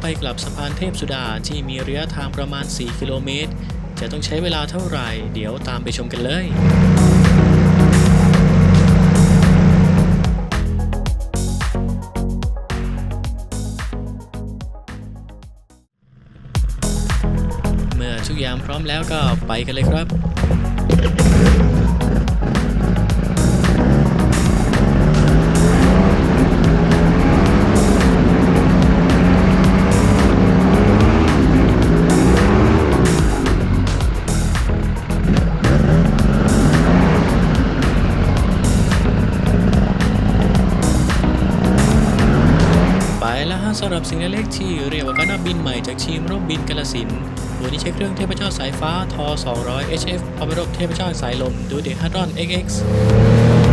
ไปกลับสะพานเทพสุดาที่มีระยะทางประมาณ 4 กิโลเมตร จะต้องใช้เวลาเท่าไหร่ เดี๋ยวตามไปชมกันเลยเมื่อทุกอย่างพร้อมแล้วก็ไปกันเลยครับำหรับสิ่งเล็กๆที่เรียกว่าการนักบินใหม่จากทีมร่มบินกาลสินธุ์ตัวนี้ใช้เครื่องเทพเจ้าสายฟ้าทอ200 HF พร้อมรบเทพเจ้าสายลมดูเดฮัตรอน XX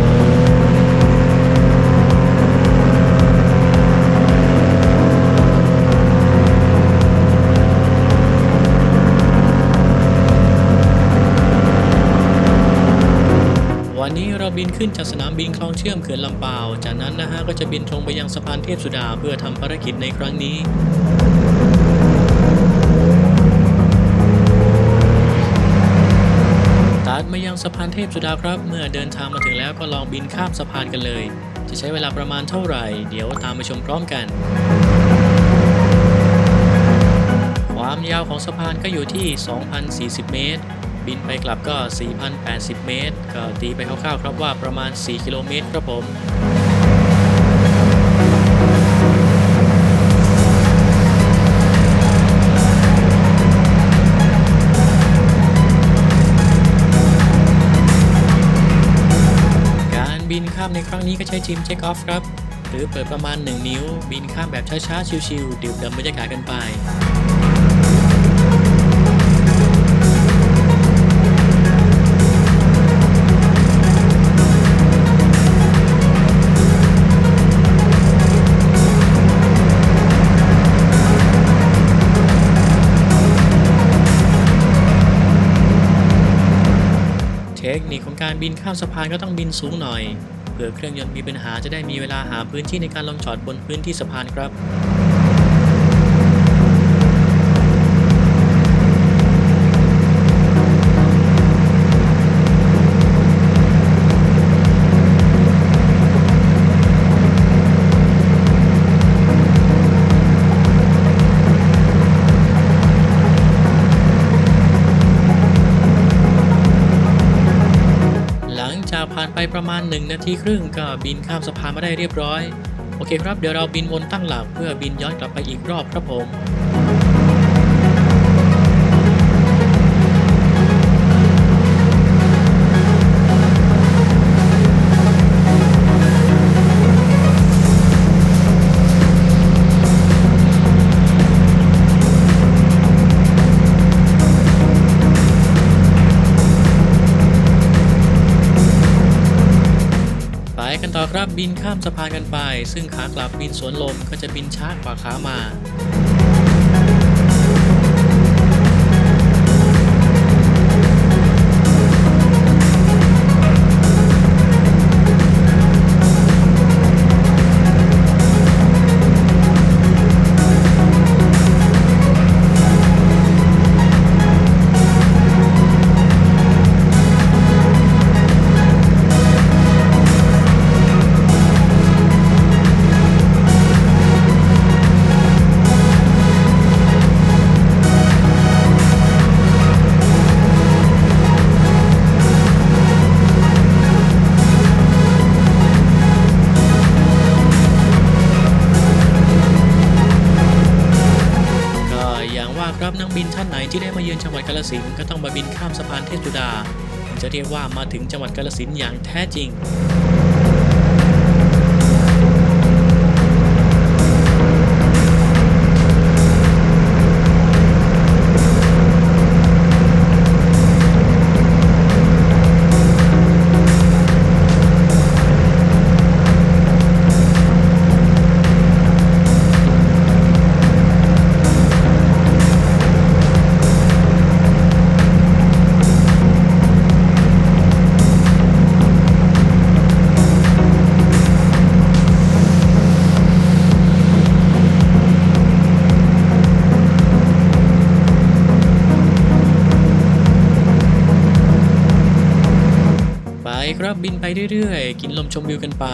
บินขึ้นจากสนามบินคลองเชื่อมเขื่อนลำปาว จากนั้นนะฮะก็จะบินตรงไปยังสะพานเทพสุดาเพื่อทำภารกิจในครั้งนี้ตัดมายังสะพานเทพสุดาครับ เมื่อเดินทางมาถึงแล้วก็ลองบินข้ามสะพานกันเลย จะใช้เวลาประมาณเท่าไหร่ เดี๋ยวตามไปชมพร้อมกันความยาวของสะพานก็อยู่ที่ 2,040 เมตร บินไปกลับก็ 4,080 เมตร ก็ตีไปคร่าวๆครับว่าประมาณ 4 กิโลเมตรครับผมการบินข้ามในครั้งนี้ก็ใช้จิมเช็คออฟครับ หรือเปิดประมาณ 1 นิ้ว บินข้ามแบบช้าๆ ชิวๆดื่มด่ำบรรยากาศกันไป บินข้ามสะพานก็ต้องบินสูงหน่อย เผื่อเครื่องยนต์มีปัญหาจะได้มีเวลาหาพื้นที่ในการลงจอดบนพื้นที่สะพานครับ ไปประมาณ 1 นาทีครึ่งก็บินข้ามสะพานมาได้เรียบร้อย โอเคครับเดี๋ยวเราบินวนตั้งหลักเพื่อบินย้อนกลับไปอีกรอบครับผม กันต่อครับบินข้ามสะพานกันไป ซึ่งขากลับบินสวนลมก็จะบินช้ากว่าขามา นักบินท่านไหนที่ได้มาเยือนจังหวัดกาลสินก็ต้องมาบินข้ามสะพานเทพจุดาถึงจะเรียกว่ามาถึงจังหวัดกาลสินอย่างแท้จริง บินไปเรื่อยๆ กินลมชมวิวกันไป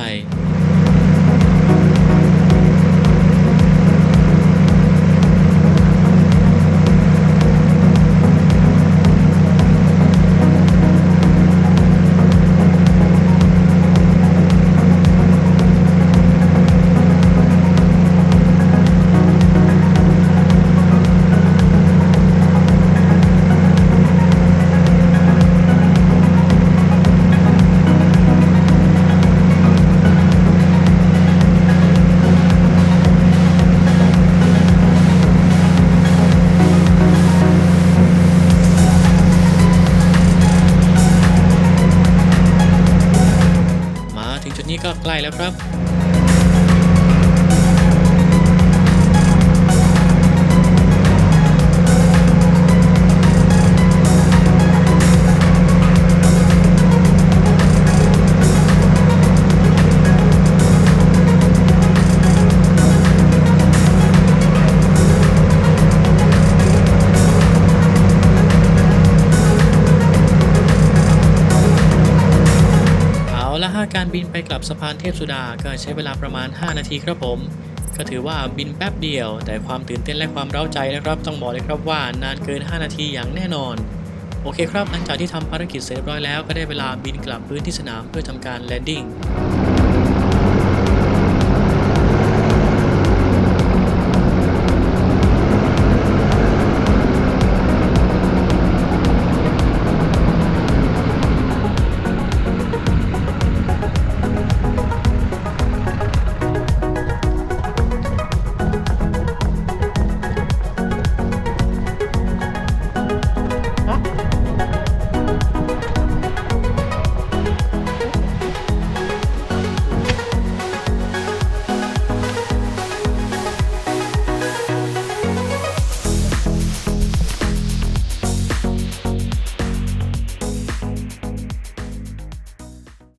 แล้วครับ การบินไปกลับสะพานเทพสุดาก็ใช้เวลาประมาณ 5 นาทีครับผม ก็ถือว่าบินแป๊บเดียว แต่ความตื่นเต้นและความเร้าใจนะครับ ต้องบอกเลยครับว่านานเกิน 5 นาทีอย่างแน่นอน โอเคครับ หลังจากที่ทำภารกิจเสร็จเรียบร้อยแล้วก็ได้เวลาบินกลับพื้นที่สนามเพื่อทำการแลนดิ้ง